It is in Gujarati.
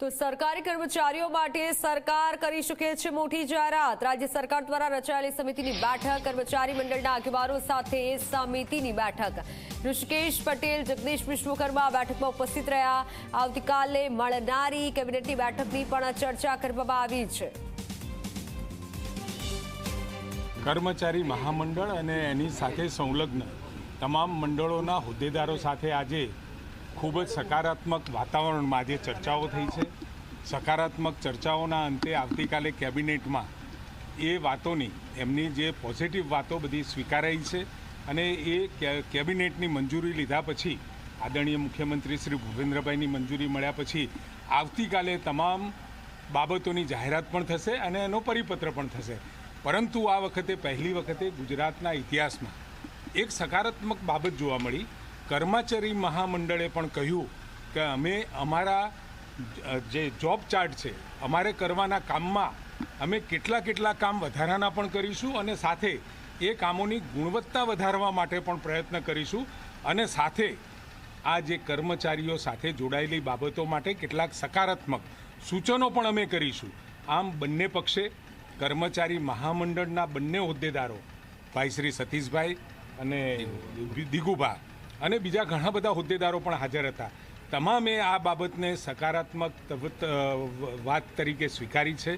તો સરકારી કર્મચારીઓ માટે સરકાર કરી શકે છે મોટી જાહેરાત. રાજ્ય સરકાર દ્વારા રચાયેલી સમિતિની બેઠક. કર્મચારી મંડળના આગેવાનો સાથે સમિતિની બેઠક. ઋષિકેશ પટેલ, જગદીશ વિશ્વકર્મા બેઠકમાં ઉપસ્થિત રહ્યા. આવતીકાલે મળનારી કેબિનેટની બેઠકની પણ ચર્ચા કરવામાં આવી છે. કર્મચારી મહામંડળ અને એની સાથે સંલગ્ન તમામ મંડળોના હોદ્દેદારો સાથે આજે ખૂબ જ સકારાત્મક વાતાવરણમાં આજે ચર્ચાઓ થઈ છે. સકારાત્મક ચર્ચાઓના અંતે આવતીકાલે કેબિનેટમાં એ વાતોની, એમની જે પોઝિટિવ વાતો બધી સ્વીકારાઈ છે અને એ કેબિનેટની મંજૂરી લીધા પછી આદરણીય મુખ્યમંત્રી શ્રી ભૂપેન્દ્રભાઈની મંજૂરી મળ્યા પછી આવતીકાલે તમામ બાબતોની જાહેરાત પણ થશે અને એનો પરિપત્ર પણ થશે. પરંતુ આ વખતે પહેલી વખતે ગુજરાતના ઇતિહાસમાં એક સકારાત્મક બાબત જોવા મળી કર્મચારી મહામંડળે પણ કહ્યું કે અમે અમારા જે જોબ ચાર્ટ છે, અમારે કરવાના કામમાં અમે કેટલા કેટલા કામ વધારાના પણ કરીશું અને સાથે એ કામોની ગુણવત્તા વધારવા માટે પણ પ્રયત્ન કરીશું અને સાથે આ જે કર્મચારીઓ સાથે જોડાયેલી બાબતો માટે કેટલાક સકારાત્મક સૂચનો પણ અમે કરીશું. આમ બંને પક્ષે કર્મચારી મહામંડળના બંને હોદ્દેદારો, ભાઈ શ્રી સતીશભાઈ અને દિગુભા અને બીજા ઘણા બધા હોદ્દેદારો પણ હાજર હતા. તમામે આ બાબતને સકારાત્મક વાત તરીકે સ્વીકારી છે.